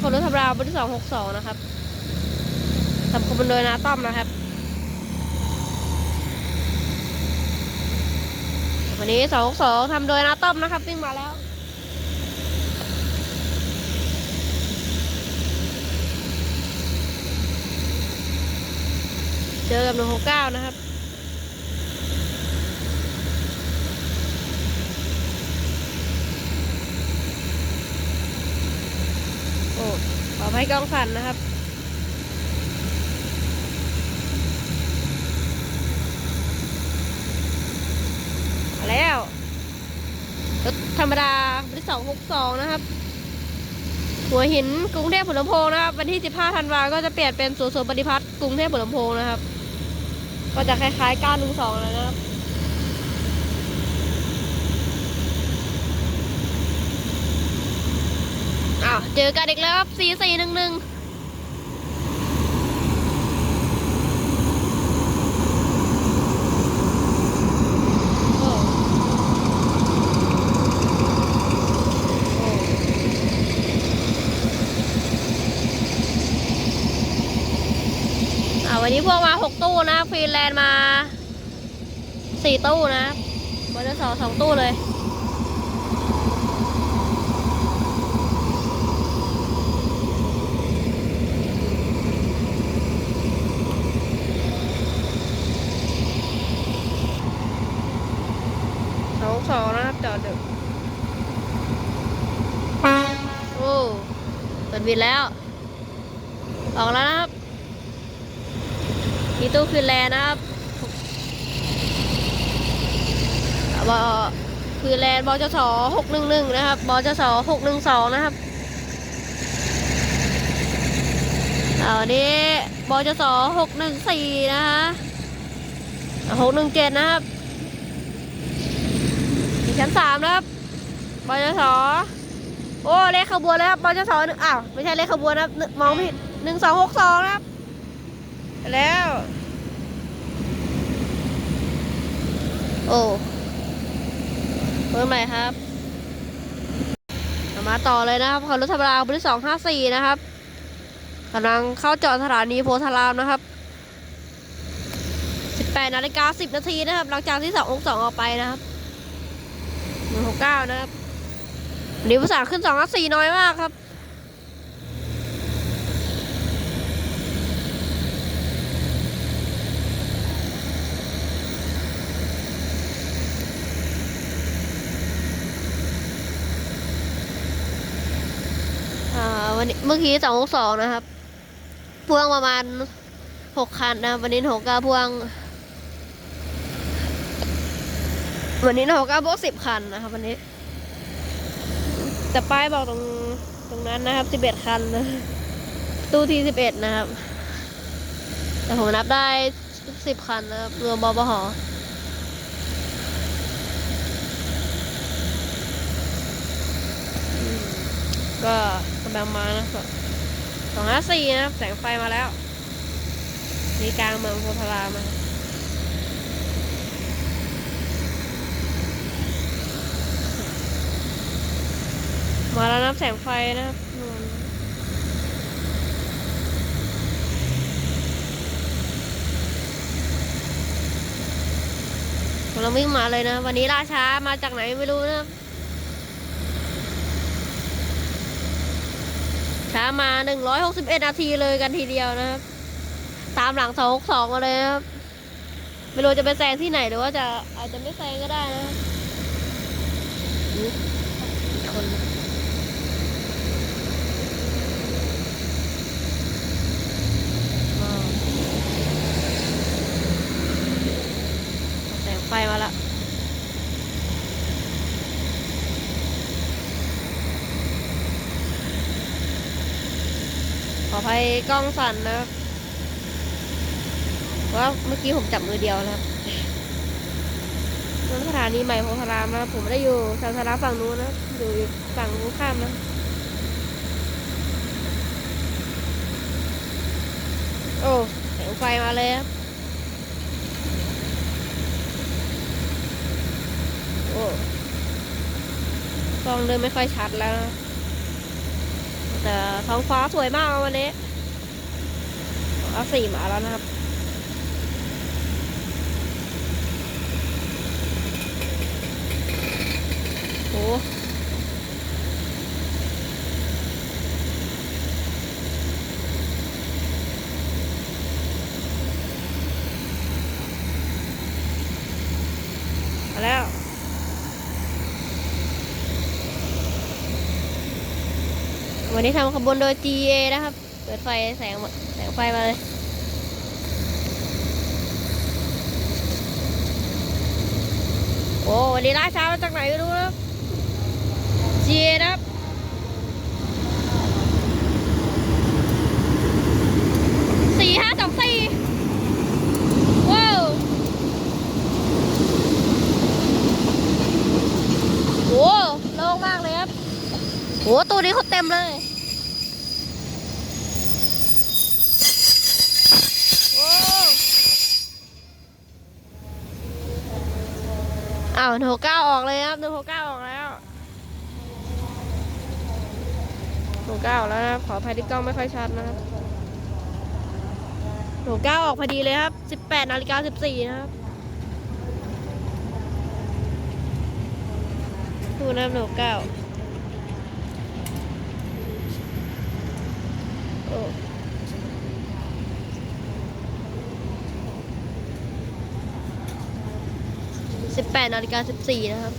คนรถธรรมดาบนที่สองหกสองนะครับทำคมมานโดยนาต้อมนะครับ วันนี้สองสองทำโดยนาต้อมนะครับวิ่งมาแล้วเจอกับหนึ่งหกเก้านะครับ อ้ขอให้กล้องสั่นนะครับมาแล้วรถธรรมดาบริษัทหกสองนะครับหัวหินกรุงเทพผลลำโพงนะครับ วันที่ 15 ธันวาก็จะเปลี่ยนเป็นสวนสวนปฏิพัฒน์กรุงเทพผลลำโพงนะครับ ก็จะคล้ายๆก้านหนึ่งสองแล้วนะครับาวเจอกันอีกแล้วครับสี่สี่หนึ่งหนึ่งอ่าวันนี้พวกมาหกตู้นะฟรีแลนด์มาสี่ตู้นะบอลสองสองตู้เลย สอง สองนะครับจอดดึกโอ้เปิดบินแล้ว ออกแล้วนะครับ มีตู้คืนแลนะครับบอคืนแลนบอจสหกหนึ่งหนึ่งนะครับบอจสหกหนึ่งสองนะครับเอาวันนี้บจสหกหนึ่งสี่นะคะหกหนึ่งเจ็ดนะครับ อยู่ชั้นสามนะครับบจสโอ้เลขขบวนแล้วครับบจสหนึ่งอ้าวไม่ใช่เลขขบวนนะครับมองผิดหนึ่งสองหกสองนะครับ แล้ว โอ้เพิ่มใหม่ครับ มาต่อเลยนะครับขอรถธรรมดาบริสองห้าสี่นะครับกำลังเข้าจอดสถานีโพธารามนะครับสิบแปดนาฬิกาสิบนาทีนะครับ หลังจากที่สององสองออกไปนะครับ หนึ่งหกเก้านะครับวันนี้ภาษาขึ้นสองสี่น้อยมากครับอ่าวันนี้เมื่อกี้สองสองนะครับ พ่วงประมาณหกคันนะ วันนี้หกเก้าพ่วง วันนี้หกเก้าพวกสิบคันนะครับวันนี้ แต่ป้ายบอกตรงตรงนั้นนะครับสิบเอ็ดคันนะตู้ที่สิบเอ็ดนะครับ แต่ผมนับได้สิบคันนะครับรวมบปหอืมก็กำลังมานะครับสองห้าสี่นะครับ แสงไฟมาแล้ว นี่กลางเมืองโพธารามนะครับ มาแล้วนับแสงไฟนะครับนู่นกำลังวิ่งมาเลยนะ วันนี้ล่าช้ามาจากไหนไม่รู้นะครับช้ามาหนึ่งร้อยหกสิบเอ็ดนาทีเลยกันทีเดียวนะครับ ตามหลังสองหกสองมาเลยนะครับ ไม่รู้จะไปแซงที่ไหนหรือว่าจะอาจจะไม่แซงก็ได้นะครับอุ๊ยอีกคนนะ ว้าวแสงไฟมาละ ขออภัยกล้องสั่นนะครับว่าเมื่อกี้ผมจับมือเดียวนะครับนั่นสถานีใหม่โพธารามนะผมไม่ได้อยู่สาธารณะฝั่งนู้นนะอยู่ฝั่งตรงข้ามนะโอ้แสงไฟมาเลยครับโอ้กล้องเริ่มไม่ค่อยชัดแล้วนะ ท้องฟ้าสวยมากวันนี้เอาสี่มาแล้วนะครับโอ้ วันนี้ทำขบวนโดย GA นะครับ เปิดไฟแสงแสงไฟมาเลยโอ้วันนี้ล่าช้ามาจากไหนไม่รู้นะครับ GA นะครับสี่ห้าสองสี่ว้าวโอ้โล่งมากเลยครับ โอ้ตัวนี้เขาเต็ มเลย โอ้อ้าวหนึ่งหกเก้าออกเลยครับหนึ่งหกเก้าออกแล้วหนึ่งเก้าแล้วนะครับขออภัยที่กล้องไม่ค่อยชัดนะครับหนึ่งเก้าออกพอดีเลยครับสิบแปดนาฬิกาสิบสี่นะครับดูนะหนึ่งเก้า โอ้ สิบแปดนาฬิกาสิบสี่นะครับ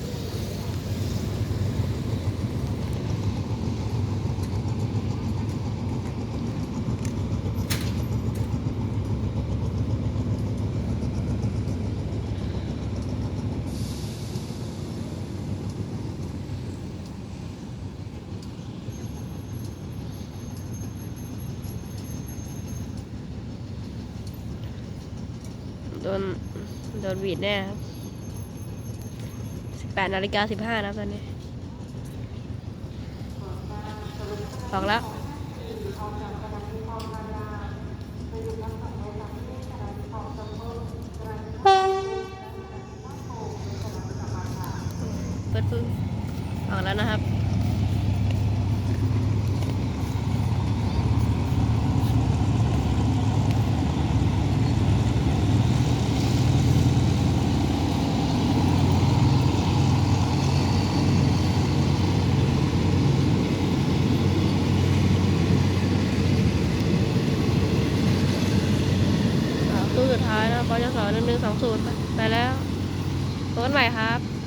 โดน โดนบีดแน่ครับสิบแปดนาฬิกาสิบห้านะตอนนี้ ออกแล้วเปิดฟื้นออกแล้วนะครับ ตู้สุดท้ายนะปจสหนึ่งหนึ่งสองศูนย์ไปแล้วพบกันใหม่ครับ